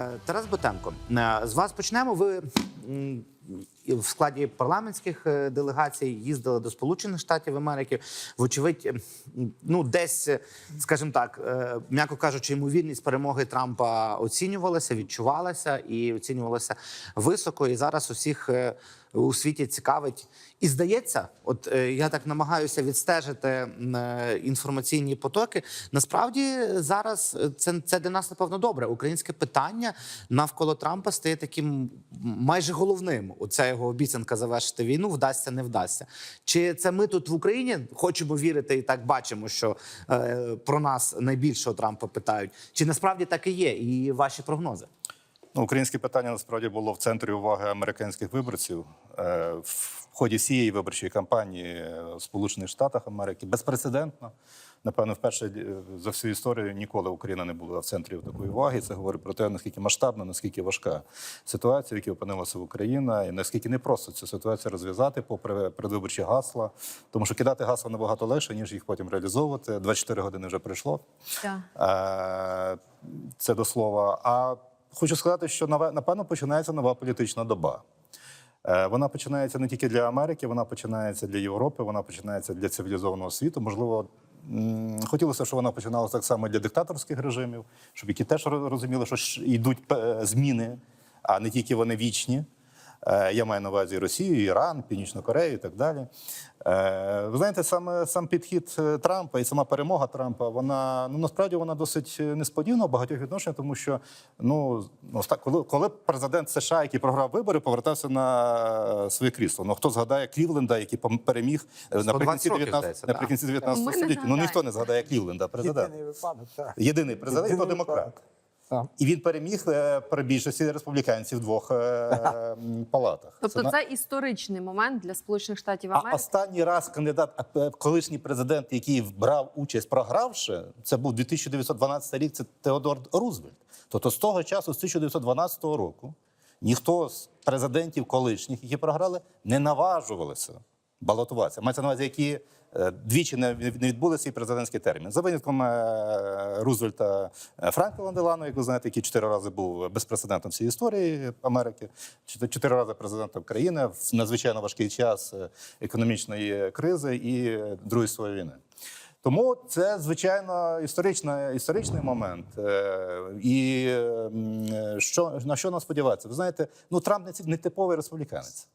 Е, Тарас Ботенко, е, з вас почнемо. Ви в складі парламентських е, делегацій їздили до Сполучених Штатів Америки. Вочевидь, ну десь, скажімо так, м'яко кажучи, ймовірність перемоги Трампа оцінювалася, відчувалася і оцінювалася високо. І зараз усіх у світі цікавить. І здається, от е, я так намагаюся відстежити е, інформаційні потоки. Насправді зараз е, це, це для нас напевно добре. Українське питання навколо Трампа стає таким майже головним. Оця його обіцянка завершити війну вдасться, не вдасться. Чи це ми тут в Україні хочемо вірити і так бачимо, що про нас найбільшого Трампа питають? Чи насправді так і є? І ваші прогнози? Ну, українське питання насправді було в центрі уваги американських виборців Е, в ході всієї виборчої кампанії в Сполучених Штатах Америки безпрецедентно. Напевно, вперше е, за всю історію ніколи Україна не була в центрі такої уваги. Це говорить про те, наскільки масштабна, наскільки важка ситуація, в якій опинилася Україна, і наскільки непросто цю ситуацію розв'язати, попри передвиборчі гасла. Тому що кидати гасла набагато легше, ніж їх потім реалізовувати. 24 години вже пройшло. Так. Е, Це до слова. А хочу сказати, що напевно починається нова політична доба. Е, Вона починається не тільки для Америки, вона починається для Європи, вона починається для цивілізованого світу. Можливо, хотілося, щоб вона починалася так само для диктаторських режимів, щоб які теж розуміли, що йдуть зміни, а не тільки вони вічні. Е, Я маю на увазі Росію, Іран, Північну Корею і так далі. Е, Ви знаєте, саме сам підхід е, Трампа і сама перемога Трампа, вона ну насправді вона досить несподівана в багатьох відношеннях, тому що ну так, коли, коли президент США, який програв вибори, повертався на своє крісло. Ну хто згадає Клівленда, який пом- переміг 120 наприкінці років, 19, здається, наприкінці 19 століття. Ну ніхто не згадає Клівленда, президент. Єдиний випадок, так. Єдиний президент, і то демократ. випадок. Так. І він переміг е, при більшості республіканців в двох е, палатах. Тобто Сена- це історичний момент для Сполучених Штатів а останній раз кандидат, а, е, колишній президент, який брав участь, програвши, це був 1912 рік. Це Теодор Рузвельт. Тобто з того часу, з 1912 року, ніхто з президентів колишніх, які програли, не наважувалися балотуватися. Мається на увазі, які е, двічі не від- не відбулися цей президентський термін. За винятком е, Рузвельта е, Франкліна Делано, як ви знаєте, який чотири рази був безпрецедентом всієї історії Америки, чотири рази президентом країни в надзвичайно важкий час економічної кризи і Другої світової війни. Тому це звичайно історична, історичний момент. І що на що нам сподіватися? Ви знаєте, ну Трамп не не типовий республіканець.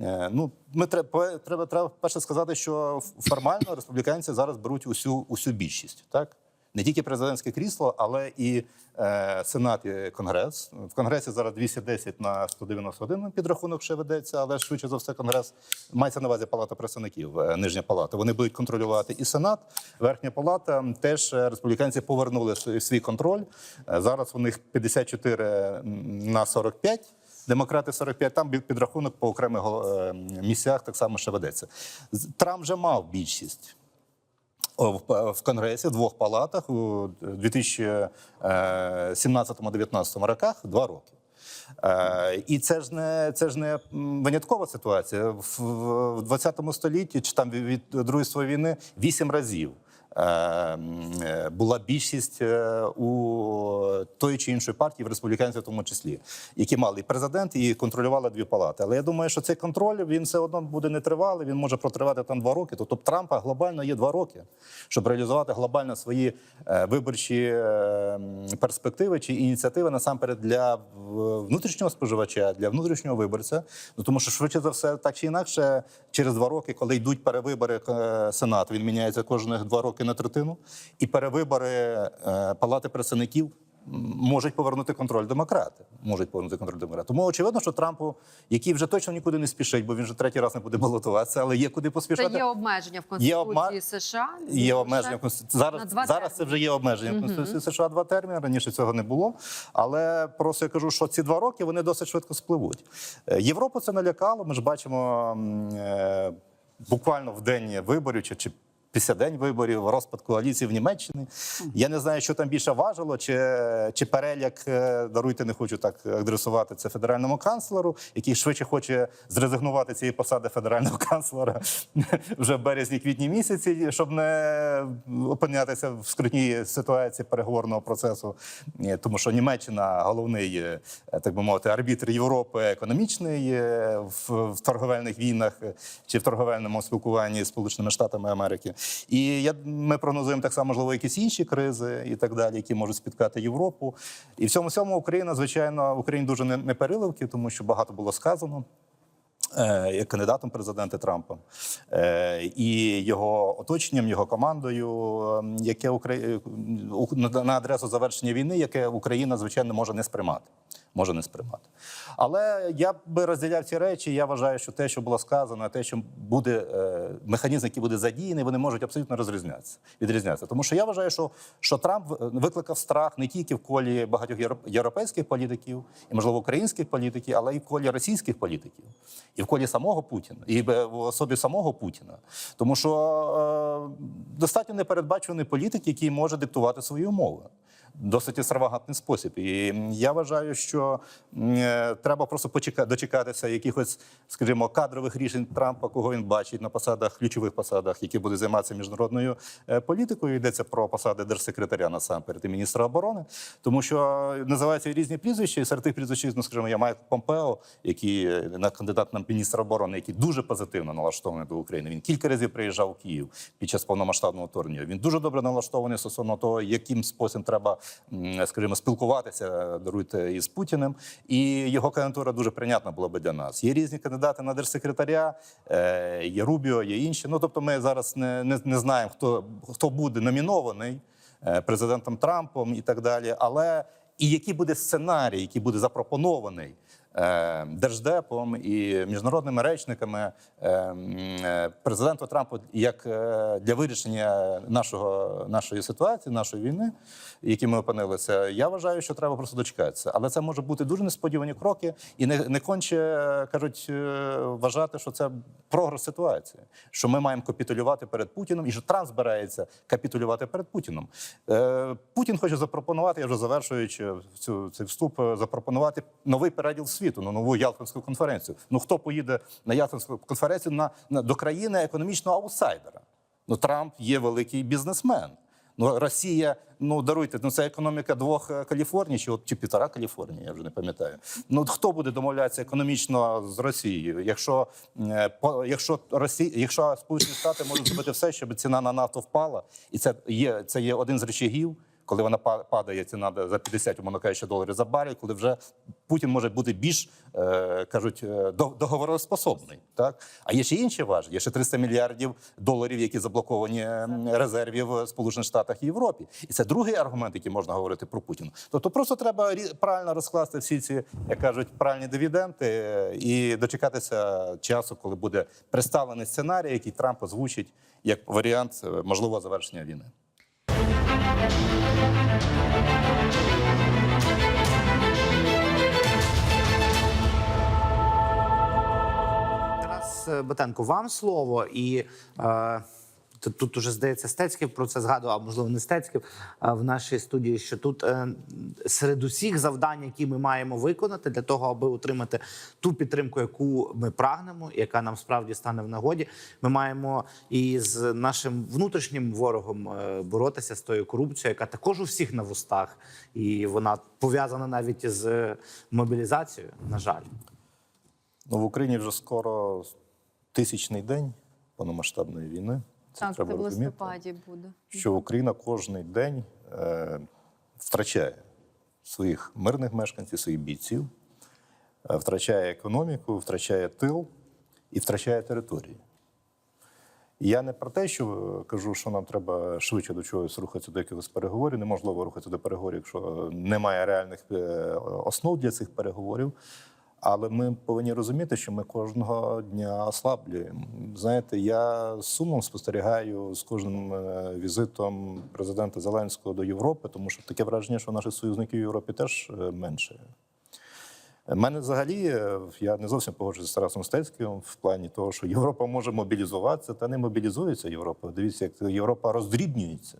Е, Ну, ми треба, треба, треба перше сказати, що формально республіканці зараз беруть усю, усю більшість, так? Не тільки президентське крісло, але і е, Сенат і Конгрес. В Конгресі зараз 210 на 191 підрахунок ще ведеться, але швидше за все Конгрес мається на увазі Палата представників, е, нижня палата. Вони будуть контролювати і Сенат, верхня палата. Теж е, республіканці повернули свій- контроль. Зараз у них 54 на 45. Демократи 45, там підрахунок по окремих е, місцях так само ще ведеться. Трамп вже мав більшість. В- Конгресі в двох палатах у 2017-2019 роках два роки. Е, І це ж не це ж не виняткова ситуація. В, в- в 20 столітті чи там від Другої світової війни вісім разів е, е, була більшість е, у тої чи іншої партії, в республіканців в тому числі, які мали президент, і контролювали дві палати. Але я думаю, що цей контроль він все одно буде нетривалий, він може протривати там два роки. Тобто Трампа глобально є два роки, щоб реалізувати глобально свої е, виборчі е, перспективи чи ініціативи насамперед для внутрішнього споживача, для внутрішнього виборця. Ну тому що швидше за все, так чи інакше, через два роки, коли йдуть перевибори е, Сенату, він міняється кожних два роки на третину, і перевибори е, Палати представників. Можуть повернути контроль демократи. Можуть повернути контроль демократи. Тому очевидно, що Трампу, який вже точно нікуди не спішить, бо він вже третій раз не буде балотуватися, але є куди Це є обмеження в Є Конституції обма- США. Є обмеження в Конституції. Зараз, зараз це вже є обмеження в Конституції США два терміни. Раніше цього не було. Але просто я кажу, що ці два роки вони досить швидко спливуть. Е, Європу це налякало. Ми ж бачимо е, буквально в день виборів чи, чи Після день виборів, розпад коаліції в Німеччині. Я не знаю, що там більше важило, чи, чи переляк, е, даруйте, не хочу так адресувати це федеральному канцлеру, який швидше хоче зрезигнувати цієї посади федерального канцлера вже в березні-квітні місяці, щоб не опинятися в скрутній ситуації переговорного процесу. Тому що Німеччина головний, е, так би мовити, арбітр Європи економічний е, в, торговельних війнах чи в торговельному спілкуванні з Сполученими Штатами Америки. І я, ми прогнозуємо так само, можливо, якісь інші кризи і так далі, які можуть спіткати Європу. І в цьому всьому Україна, звичайно, Україні дуже не, не переливки, тому що багато було сказано е, як кандидатом президента Трампа е, і його оточенням, його командою, ем, яке на адресу завершення війни, яке Україна звичайно може не сприймати. Може не сприймати. Але я би розділяв ці речі. Я вважаю, що те, що було сказано, те, що буде е, механізм, який буде задіяний, вони можуть абсолютно розрізнятися. Відрізнятися. Тому що я вважаю, що, що Трамп викликав страх не тільки в колі багатьох європейських політиків і, можливо, українських політиків, але й в колі російських політиків, і в колі самого Путіна, і в в особі самого Путіна. Тому що е, достатньо непередбачуваний політик, який може диктувати свої умови. Досить екстравагантний спосіб. І я вважаю, що е, треба просто почекати, дочекатися якихось, скажімо, кадрових рішень Трампа, кого він бачить на посадах, ключових посадах, які будуть займатися міжнародною е, політикою. Йдеться про посади держсекретаря насамперед і міністра оборони, тому що називаються різні прізвища. І серед тих прізвищ, ну скажімо, я Майк Помпео, який е, на кандидат на міністра оборони, який дуже позитивно налаштований до України. Він кілька разів приїжджав у Київ під час повномасштабного вторгнення. Він дуже добре налаштований стосовно того, яким спосіб треба, скажімо, спілкуватися даруйте із Путіним. І його кандидатура дуже прийнятна була би для нас. Є різні кандидати на держсекретаря, е, є Рубіо, є інші. Ну тобто, ми зараз не, не, не знаємо, хто, хто буде номінований е, президентом Трампом і так далі. Але і який буде сценарій, який буде запропонований держдепом і міжнародними речниками е, е, президенту Трампу як е, для вирішення нашого нашої ситуації, нашої війни, в якій ми опинилися, я вважаю, що треба просто дочекатися. Але це може бути дуже несподівані кроки, і не, не конче е, кажуть е, вважати, що це прогрес ситуації, що ми маємо капітулювати перед Путіним, і що Трамп збирається капітулювати перед Путіном. Е, Путін хоче запропонувати, я вже завершуючи цю цей вступ, е, запропонувати новий переділ світу на нову Ялтинську конференцію. Ну хто поїде на Ялтинську конференцію на, на до країни економічного аутсайдера? Ну Трамп є великий бізнесмен. Ну Росія, ну даруйте, ну це економіка двох е, Каліфорній, чи от чи півтора Каліфорнії, я вже не пам'ятаю. Ну хто буде домовлятися економічно з Росією, якщо е, по якщо Росія, якщо Сполучені Штати можуть зробити все, щоб ціна на нафту впала, і це є це є один з речагів. Коли вона па- падає ціна за 50, умовно кажучи, доларів за барель, коли вже Путін може бути більш е, кажуть е, договороспособний. Так а є ще інші важелі. Є ще 300 мільярдів доларів, які заблоковані е, резервів в Сполучених Штатах і Європі. І це другий аргумент, який можна говорити про Путіна. Тобто, просто треба правильно розкласти всі ці, як кажуть, правильні дивіденди е, і дочекатися часу, коли буде представлений сценарій, який Трамп озвучить як варіант можливого завершення війни. Батенко, вам слово і. Е, Тут, тут уже здається Стецьків про це згадував, а можливо не Стецьків в нашій студії. Що тут е, серед усіх завдань, які ми маємо виконати для того, аби отримати ту підтримку, яку ми прагнемо, яка нам справді стане в нагоді, ми маємо і з нашим внутрішнім ворогом е, боротися з тою корупцією, яка також у всіх на вустах, і вона пов'язана навіть з мобілізацією. На жаль. Ну, в Україні вже скоро тисячний день повномасштабної війни. Це Так, треба це в розуміти, листопаді буде. що Україна кожний день е, втрачає своїх мирних мешканців, своїх бійців, е, втрачає економіку, втрачає тил і втрачає території. Я не про те, що е, кажу, що нам треба швидше до чогось рухатися до якихось переговорів. Неможливо рухатися до переговорів, якщо немає реальних е, основ для цих переговорів. Але ми повинні розуміти, що ми кожного дня ослаблюємо. Знаєте, я сумом спостерігаю з кожним е, візитом президента Зеленського до Європи, тому що таке враження, що наших союзників в Європі теж е, менше. У мене взагалі е, я не зовсім погоджуюся з Тарасом Стецьким в плані того, що Європа може мобілізуватися, та не мобілізується Європа. Дивіться, як Європа роздрібнюється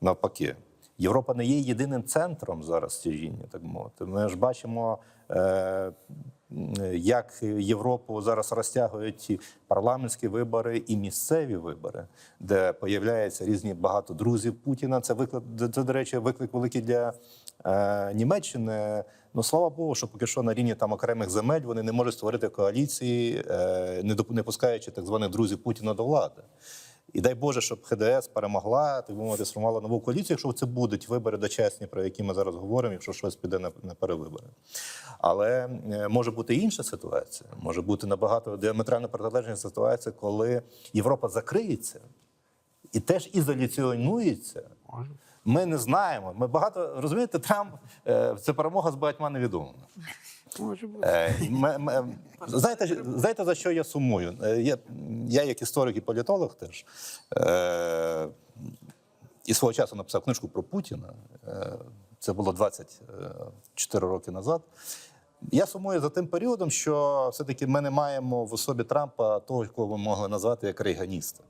навпаки. Європа не є єдиним центром зараз тяжіння, так мовити. Ми ж бачимо, як Європу зараз розтягують парламентські вибори і місцеві вибори, де появляються різні багато друзів Путіна. Це виклик, це, до речі, виклик великий для е, Німеччини. Ну слава Богу, що поки що на рівні там окремих земель вони не можуть створити коаліції, е, не пускаючи так званих друзів Путіна до влади. І дай Боже, щоб ХДС перемогла, так би мовити, сформувала нову коаліцію, якщо це будуть вибори дочесні, про які ми зараз говоримо, якщо щось піде на, на перевибори. Але е, може бути інша ситуація, може бути набагато діаметрально протилежна ситуація, коли Європа закриється і теж ізоляціонується. Ми не знаємо. Ми багато розумієте, Трамп е, це перемога з багатьма невідомими. Може бути. Е, Знаєте, знаєте, за що я сумую? Е, Я, я як історик і політолог теж е, і свого часу написав книжку про Путіна. Це було 24 роки назад. Я сумую за тим періодом, що все-таки ми не маємо в особі Трампа того, якого ми могли назвати як рейганіста.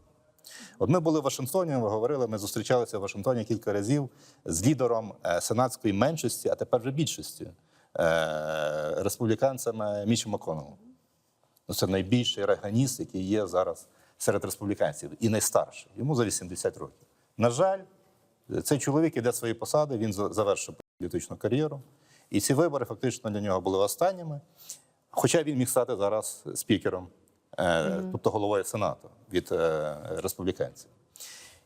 От ми були в Вашингтоні, ми говорили, ми зустрічалися в Вашингтоні кілька разів з лідером е, сенатської меншості, а тепер вже більшості, е, республіканцем Мічем Маконовим. Ну, це найбільший реганіст, який є зараз серед республіканців, і найстарший. Йому за 80 років. На жаль, цей чоловік іде свої посади, він завершив політичну кар'єру. І ці вибори фактично для нього були останніми. Хоча він міг стати зараз спікером, тобто головою Сенату від е, республіканців.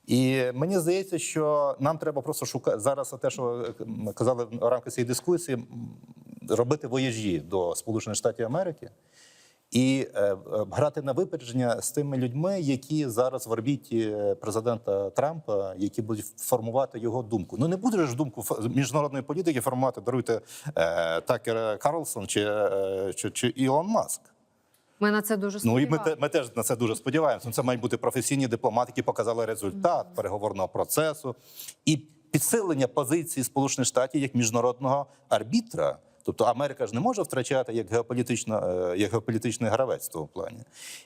І мені здається, що нам треба просто шукати зараз те, що ми казали в рамках цієї дискусії, робити вояжі до Сполучених Штатів Америки і е, е, грати на випередження з тими людьми, які зараз в орбіті е, президента Трампа, які будуть формувати його думку. Ну не буде ж думку міжнародної політики формувати, даруйте е, Такер Карлсон чи, е, чи, чи Ілон Маск. Ми на це дуже Ну і ми, ми теж на це дуже сподіваємося. Це мають бути професійні дипломати, які показали результат переговорного процесу і підсилення позиції Сполучених Штатів як міжнародного арбітра. Тобто Америка ж не може втрачати як геополітична, е, як геополітичний гравець в тому плані.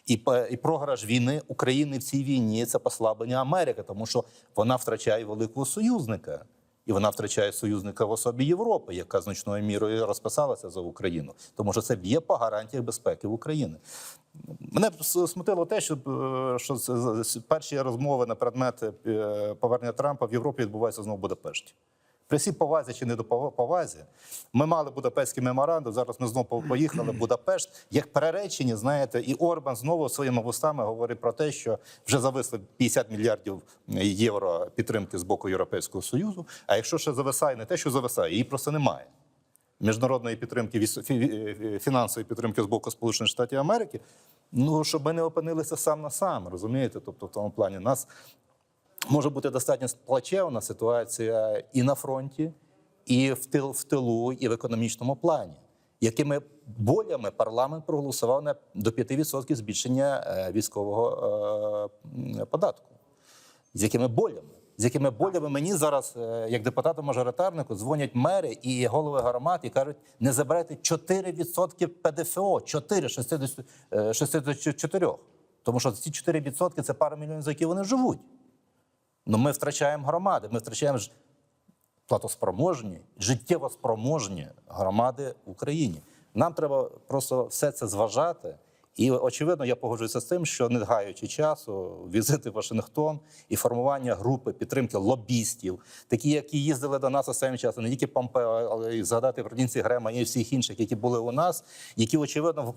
І, і програш війни України в цій війні це послаблення Америки, тому що вона втрачає великого союзника. І вона втрачає союзника в особі Європи, яка значною мірою розписалася за Україну, тому що це б'є по гарантіях безпеки в Україні. Мене смутило те, що, е, що з- перші розмови на предмет е, повернення Трампа в Європі відбуваються знову в Будапешті. При всій повазі чи не до повазі, ми мали Будапештський меморандум. Зараз ми знову поїхали в Будапешт. Як переречені, знаєте, і Орбан знову своїми вустами говорить про те, що вже зависли 50 мільярдів євро підтримки з боку Європейського союзу. А якщо ще зависає, не те, що зависає, її просто немає міжнародної підтримки, е, фінансової підтримки з боку Сполучених Штатів Америки, ну щоб ми не опинилися сам на сам, розумієте? Тобто, в тому плані нас може бути достатньо плачевна ситуація і на фронті, і в тил в тилу, і в економічному плані. Якими болями парламент проголосував на до 5% збільшення е, військового е, податку? з якими болями. З якими болями мені зараз, е, як депутату-мажоритарнику, дзвонять мери і голови громад і кажуть, не забирайте 4% ПДФО, 4 з 60, е, 64. Тому що ці 4% це пара мільйонів, за які вони живуть. Ну ми втрачаємо громади, ми втрачаємо платоспроможні, життєво спроможні громади в Україні. Нам треба просто все це зважати. І очевидно, я погоджуюся з тим, що не гаючи часу, візити в Вашингтон і формування групи підтримки лобістів, такі, які їздили до нас останнім часом, не тільки Помпео, але й згадати про Лінці Грема і всіх інших, які були у нас, які очевидно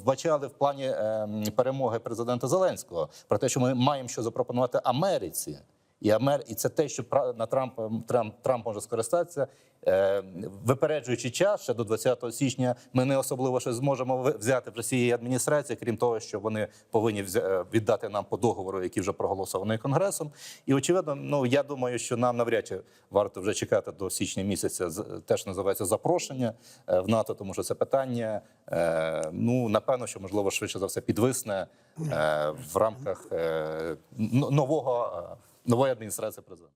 вбачали в плані ем, перемоги президента Зеленського про те, що ми маємо що запропонувати Америці. І Амер, і це те, що на Трамп Трамп, Трамп може скористатися, е, випереджуючи час ще до 20 січня. Ми не особливо щось зможемо взяти з цієї адміністрації, крім того, що вони повинні е, віддати нам по договору, який вже проголосований конгресом. І очевидно, ну я думаю, що нам навряд чи варто вже чекати до січня місяця. Теж називається запрошення е, в НАТО, тому що це питання. е, Ну напевно, що можливо швидше за все підвисне е, в рамках е, нового. Нової адміністрації президента.